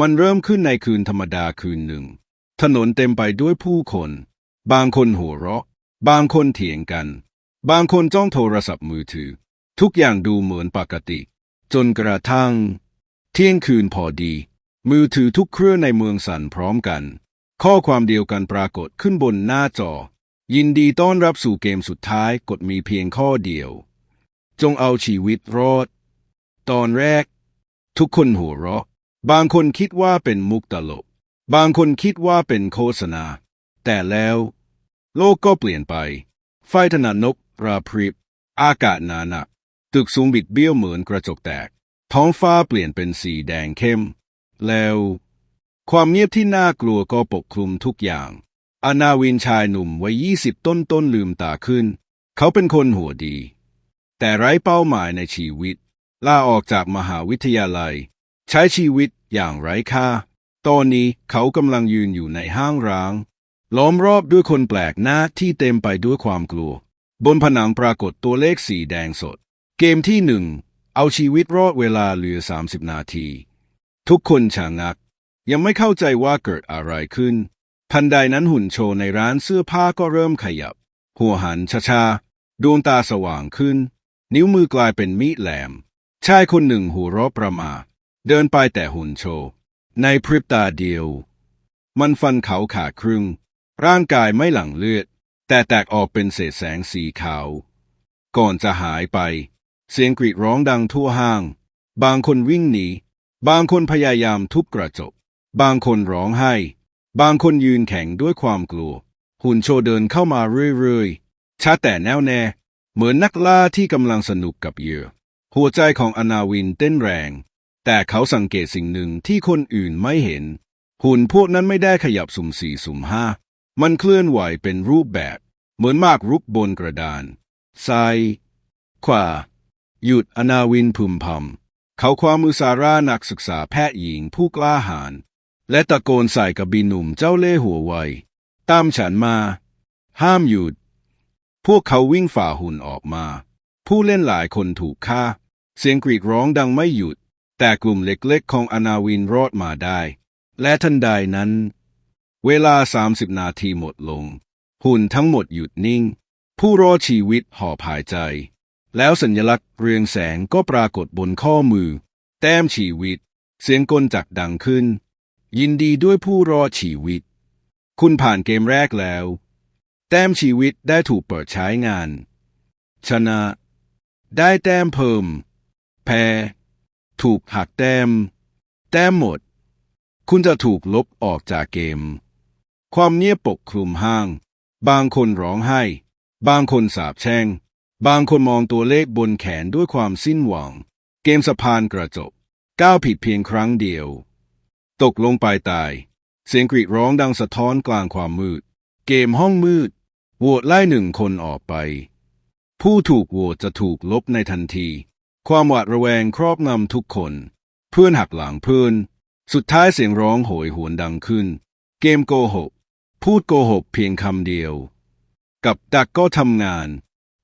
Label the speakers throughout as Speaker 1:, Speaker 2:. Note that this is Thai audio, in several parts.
Speaker 1: มันเริ่มขึ้นในคืนธรรมดาคืนหนึ่ง ถนนเต็มไปด้วยผู้คน บางคนหัวเราะ บางคนเถียงกัน บางคนจ้องโทรศัพท์มือถือ ทุกอย่างดูเหมือนปกติ จนกระทั่ง เที่ยงคืนพอดี มือถือทุกเครื่องในเมืองสั่นพร้อมกัน ข้อความเดียวกันปรากฏขึ้นบนหน้าจอ ยินดีต้อนรับสู่เกมสุดท้ายกดมีเพียงข้อเดียว จงเอาชีวิตรอด ตอนแรก ทุกคนหัวเราะ บางคนคิดว่าเป็นมุกตลก บางคนคิดว่าเป็นโฆษณา แต่แล้ว โลกก็เปลี่ยนไป ไฟถนนนกราพริบ อากาศหนาหนัก ตึกสูงบิดเบี้ยวเหมือนกระจกแตก ท้องฟ้าเปลี่ยนเป็นสีแดงเข้ม แล้ว ความเงียบที่น่ากลัวก็ปกคลุมทุกอย่างอนาวินชายหนุ่มวัยยี่สิบต้นต้นๆลืมตาขึ้น เขาเป็นคนหัวดี แต่ไร้เป้าหมายในชีวิตลาออกจากมหาวิทยาลัย ช้ชีวิตอย่างไร้ค่า ตอนนี้เขากำลังยืนอยู่ในห้างร้าง ล้อมรอบด้วยคนแปลกหน้าที่เต็มไปด้วยความกลัว บนผนังปรากฏตัวเลขสีแดงสด เกมที่หนึ่ง เอาชีวิตรอดเวลาเหลือ 30 นาที ทุกคนชะงัก ยังไม่เข้าใจว่าเกิดอะไรขึ้นทันใดนั้นหุ่นโชว์ในร้านเสื้อผ้าก็เริ่มขยับ หัวหันช้าๆ ดวงตาสว่างขึ้น นิ้วมือกลายเป็นมีดแหลม ชายคนหนึ่งหัวเราะประมา เดินไปแต่หุ่นโชว์ ในพริบตาเดียว มันฟันเขาขาครึ่ง ร่างกายไม่หลั่งเลือด แต่แตกออกเป็นเศษแสงสีขาว ก่อนจะหายไป เสียงกรีดร้องดังทั่วห้าง บางคนวิ่งหนี บางคนพยายามทุบกระจก บางคนร้องไห้ บางคนยืนแข็งด้วยความกลัว หุ่นโชเดินเข้ามาเรื่อยๆช้าแต่แน่วแน่ เหมือนนักล่าที่กำลังสนุกกับเหยื่อ หัวใจของอนาวินเต้นแรง แต่เขาสังเกตสิ่งหนึ่งที่คนอื่นไม่เห็น หุ่นพวกนั้นไม่ได้ขยับสุ่มสี่สุ่มห้า มันเคลื่อนไหวเป็นรูปแบบ เหมือนมากรุกบนกระดาน ซ้าย ขวา หยุดอนาวินพึมพำ เขาคว้ามือซาร่านักศึกษาแพทย์หญิงผู้กล้าหาญ และตะโกนใส่กับบีหนุ่มเจ้าเล่ห์หัวไว ตามฉันมา ห้ามหยุด พวกเขาวิ่งฝ่าหุ่นออกมา ผู้เล่นหลายคนถูกฆ่า เสียงกรีดร้องดังไม่หยุด แต่กลุ่มเล็กๆของอนาวินรอดมาได้ และทันใดนั้น เวลา 30 นาทีหมดลง หุ่นทั้งหมดหยุดนิ่ง ผู้รอดชีวิตหอบหายใจ แล้วสัญลักษณ์เรืองแสงก็ปรากฏบนข้อมือ แต้มชีวิต เสียงกลจักดังขึ้น ยินดีด้วยผู้รอดชีวิต คุณผ่านเกมแรกแล้ว แต้มชีวิตได้ถูกเปิดใช้งาน ชนะ ได้แต้มเพิ่ม แพ้ ถูกหักแต้ม แต้มหมด คุณจะถูกลบออกจากเกม ความเงียบปกคลุมห้าง บางคนร้องไห้ บางคนสาบแช่ง บางคนมองตัวเลขบนแขนด้วยความสิ้นหวัง เกมสะพานกระจกก้าวผิดเพียงครั้งเดียว ตกลงไปตาย เสียงกรีดร้องดังสะท้อนกลางความมืด เกมห้องมืดโหวตไล่หนึ่งคนออกไป ผู้ถูกโหวตจะถูกลบในทันที ความหวาดระแวงครอบงำทุกคน เพื่อนหักหลังเพื่อน สุดท้ายเสียงร้องโหยหวนดังขึ้น เกมโกหก พูดโกหกเพียงคำเดียว กับดักก็ทำงาน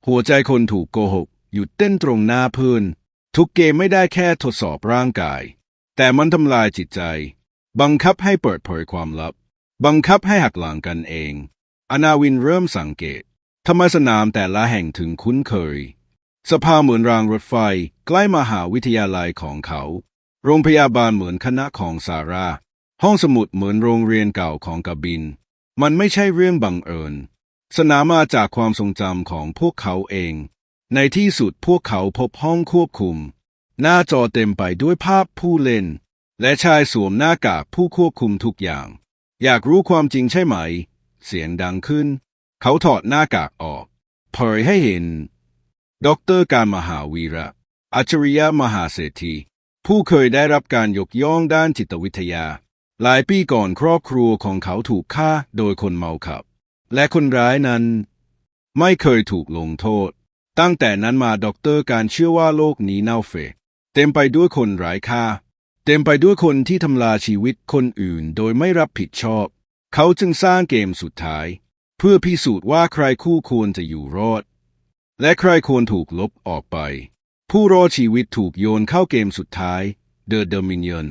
Speaker 1: หัวใจคนถูกโกหก หยุดเต้นตรงหน้าเพื่อนทุกเกมไม่ได้แค่ทดสอบร่างกาย แต่มันทำลายจิตใจ บังคับให้เปิดเผยความลับ บังคับให้หักหลังกันเอง อนาวินเริ่มสังเกตทำไมสนามแต่ละแห่งถึงคุ้นเคย สภาเหมือนรางรถไฟ ใกล้มหาวิทยาลัยของเขา โรงพยาบาลเหมือนคณะของซาร่า ห้องสมุดเหมือนโรงเรียนเก่าของกบิน มันไม่ใช่เรื่องบังเอิญ สนามมาจากความทรงจำของพวกเขาเอง ในที่สุดพวกเขาพบห้องควบคุม หน้าจอเต็มไปด้วยภาพผู้เล่น และชายสวมหน้ากากผู้ควบคุมทุกอย่าง อยากรู้ความจริงใช่ไหม เสียงดังขึ้น เขาถอดหน้ากากออกเผยให้เห็น ด็อกเตอร์การมหาวีระ อัจฉริยะมหาเศรษฐี ผู้เคยได้รับการยกย่องด้านจิตวิทยา หลายปีก่อนครอบครัวของเขาถูกฆ่าโดยคนเมาขับ และคนร้ายนั้น ไม่เคยถูกลงโทษ ตั้งแต่นั้นมาด็อกเตอร์การเชื่อว่าโลกนี้เน่าเฟะเต็มไปด้วยคนไร้ค่า เต็มไปด้วยคนที่ทำลายชีวิตคนอื่นโดยไม่รับผิดชอบ เขาจึงสร้างเกมสุดท้าย เพื่อพิสูจน์ว่าใครคู่ควรจะอยู่รอด และใครควรถูกลบออกไป ผู้รอดชีวิตถูกโยนเข้าเกมสุดท้าย The Dominion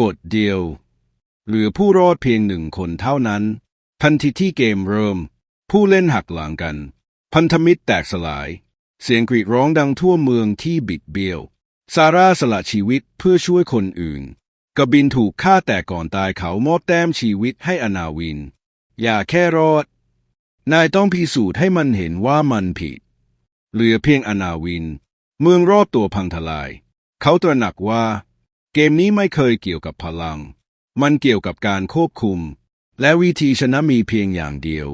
Speaker 1: กดเดียว เหลือผู้รอดเพียงหนึ่งคนเท่านั้น ทันทีที่เกมเริ่ม ผู้เล่นหักหลังกัน พันธมิตรแตกสลาย เสียงกรีดร้องดังทั่วเมืองที่บิดเบี้ยวซาร่าสละชีวิตเพื่อช่วยคนอื่น กบินถูกฆ่าแต่ก่อนตายเขามอบแต้มชีวิตให้อนาวิน อย่าแค่รอด นายต้องพิสูจน์ให้มันเห็นว่ามันผิด เหลือเพียงอนาวิน เมืองรอบตัวพังทลาย เขาตระหนักว่า เกมนี้ไม่เคยเกี่ยวกับพลัง มันเกี่ยวกับการควบคุม และวิธีชนะมีเพียงอย่างเดียว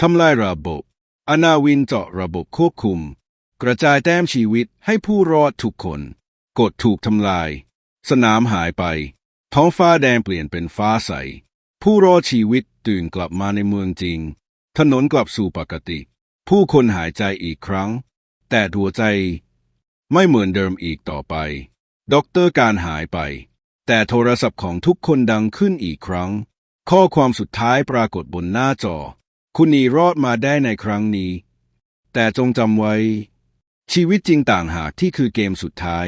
Speaker 1: ทำลายระบบ อนาวินเจาะระบบควบคุม กระจายแต้มชีวิตให้ผู้รอดทุกคน กดถูกทำลาย สนามหายไป ท้องฟ้าแดงเปลี่ยนเป็นฟ้าใส ผู้รอดชีวิตตื่นกลับมาในเมืองจริง ถนนกลับสู่ปกติ ผู้คนหายใจอีกครั้ง แต่หัวใจไม่เหมือนเดิมอีกต่อไป ด็อกเตอร์การหายไป แต่โทรศัพท์ของทุกคนดังขึ้นอีกครั้ง ข้อความสุดท้ายปรากฏบนหน้าจอ คุณหนีรอดมาได้ในครั้งนี้ แต่จงจำไว้ ชีวิตจริงต่างหากที่คือเกมสุดท้าย